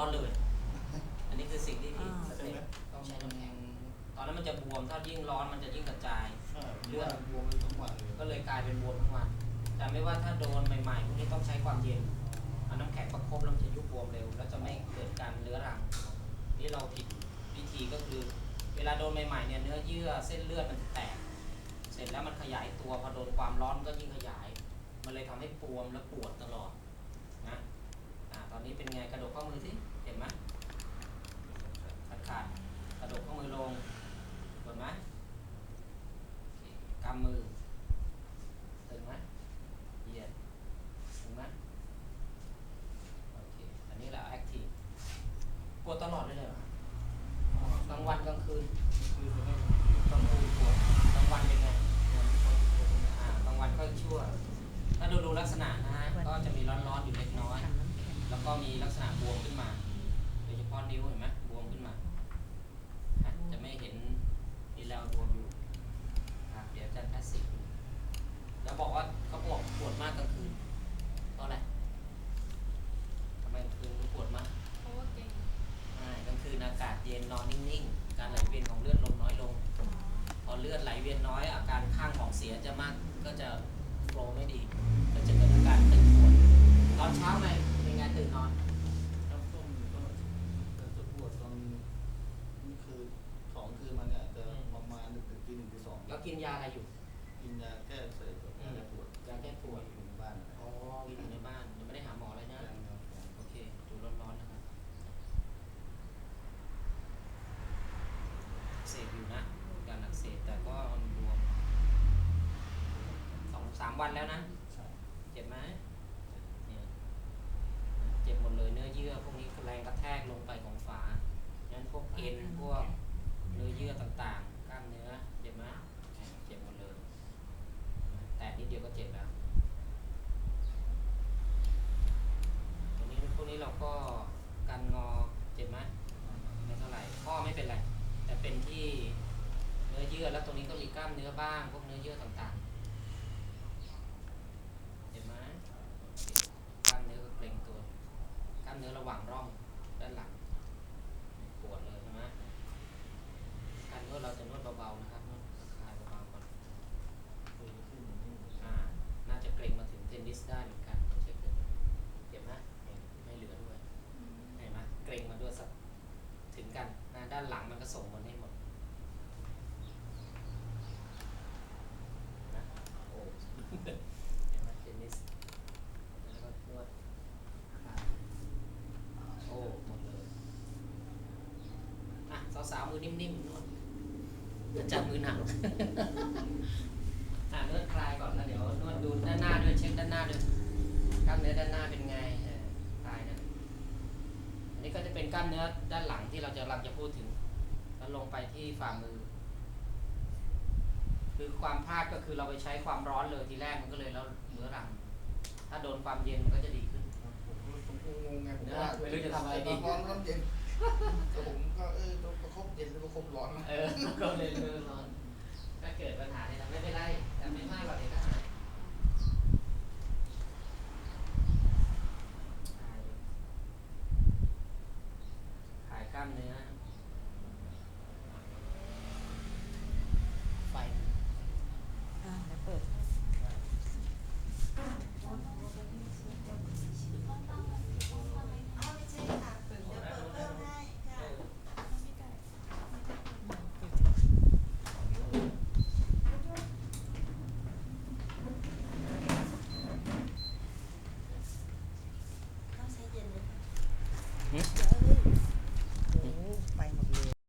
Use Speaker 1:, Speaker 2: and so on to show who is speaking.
Speaker 1: ร้อนเลย อันนี้คือสิ่งที่ผิดต้องใช้น้ำแข็งตอนนั้นมันจะบวม ถ้ายิ่งร้อนมันจะยิ่งกระจาย
Speaker 2: เลือดบวมทั้งวัน
Speaker 1: ก็เลยกลายเป็นบวมทั้งวัน แต่ไม่ว่าถ้าโดนใหม่ๆพวกนี้ต้องใช้ความเย็นเอาน้ำแข็งประคบแล้วจะยุบบวมเร็ว แล้วจะไม่เกิดการเลื้อรัง นี่เราผิดวิธีก็คือ เวลาโดนใหม่ๆเนี่ยเนื้อเยื่อเส้นเลือดมันแตก เสร็จแล้วมันขยายตัวพอโดนความร้อนก็ยิ่งขยาย มันเลยทำให้ปวมและปวดตลอดนะตอนนี้เป็นไงกระดกข้อมือสิ ห็นไหมขาดขาดกระดกข้อมือลงเห็นไหมกำมือตึงไหมเหยียดตึงไหมโอเคอันนี้แหละแอคทีฟปวดตลอดเลยเหรอกลางวันกลางคืน
Speaker 2: คือจะได้
Speaker 1: กลางคืนปวดกลางวันเป็นไงอ่ากลางวันก็ชั่ว ถ้าดูดูลักษณะนะฮะก็จะมีร้อนๆอยู่เล็กน้อย แล้วก็มีลักษณะบวมขึ้นมา โดยเฉพาะนิ้วเห็นไหมบวมขึ้นมาฮะจะไม่เห็นมีแววบวมอยู่ครับเดี๋ยวอาจะแพสซีฟดูแล้วบอกว่าเขาบอกปวดมากกลางคืนเพราะอะไรทำไมกลางคืนถึงปวดมาก
Speaker 3: เพราะว่าเก่ง
Speaker 1: อ่ากลางคืนอากาศเย็นนอนนิ่งๆ การไหลเวียนของเลือดลมน้อยลง พอเลือดไหลเวียนน้อยอาการข้างของเสียจะมากก็จะโฟลว์ไม่ดี ก็จะเกิดอาการตึงปวดตอนเช้าไหมเป็นไงตื่นนอน
Speaker 2: น้ำต้มก็จะจะปวดตอนนี่คือสองคืนมาเนี่ยจะประมาณหนึ่งถึงตีหนึ่งตีสอง
Speaker 1: แล้วกินยาอะไรอยู่
Speaker 2: กินยาแก้อักเสพกับยาแก้ปวด
Speaker 1: ยาแก้ปวด
Speaker 2: อยู่ในบ้านนะ
Speaker 1: อ๋อกินอยู่ในบ้านยังไม่ได้หาหมอเลยนะ
Speaker 2: ยังครับผม
Speaker 1: โอเค ดูร้อนๆนะครับอักเสพอยู่นะ การอักเสบแต่ก็มันบวมสองสาม วันแล้วนะ เจ็บไหมเจ็บหมดเลยเนื้อเยื่อพวกนี้แรงกระแทกลงไปของฝางั้นพวกเอ็นพวกเนื้อเยื่อต่างๆ กล้ามเนื้อ เจ็บไหมเจ็บหมดเลย แต่นิดเดียวก็เจ็บแล้วตรงนี้พวกนี้เราก็กันงอเจ็บไหมไม่เท่าไหร่ข้อไม่เป็นไร แต่เป็นที่เนื้อเยื่อแล้วตรงนี้ก็มีกล้ามเนื้อบ้าง พวกเนื้อเยื่อต่างๆ เห็นไหมโอเคกล้ามเนื้อก็เกร็งตัว กล้ามเนื้อระหว่างร่องด้านหลัง ปวดเลยใช่ไหมการนวดเราจะนวดเบาๆนะครับนวดคลายเบาๆก่อน
Speaker 2: คือขึ้นอย่างนี้
Speaker 1: อ่า น่าจะเกร็งมาถึงเทนนิสได้เหมือนกันเช็คดูเจ็บไหมไม่เหลือด้วย เห็นไหมเกร็งมาด้วยสักถึงกันนะด้านหลัง มันให้หมดนะโอ้เห็นไหมเทนนิสแล้วก็นวดขาโอ้หมดเลยอะสาวๆมือนิ่มๆนวดอย่าจับมือหนักอะนวดคลายก่อนแล้วเดี๋ยวนวดดูด้านหน้าด้วยเช็คด้านหน้าด้วยกล้ามเนื้อด้านหน้าเป็นไงคลายนะอันนี้ก็จะเป็นกล้ามเนื้อด้านหลังที่เราจะกำลังจะพูดถึง แล้วลงไปที่ฝ่ามือ คือความพลาดก็คือเราไปใช้ความร้อนเลยทีแรกมันก็เลยแล้วเหลือรัง ถ้าโดนความเย็นมันก็จะดีขึ้น
Speaker 2: ผมผมงงไงผมว่า
Speaker 1: ไม่รู้จะทำอะไรดี
Speaker 2: ร้อนร้อนเย็นแต่ผมก็เออต้องประคบเย็นหรือประคบร้อนนะ
Speaker 1: เออก็เลยเออ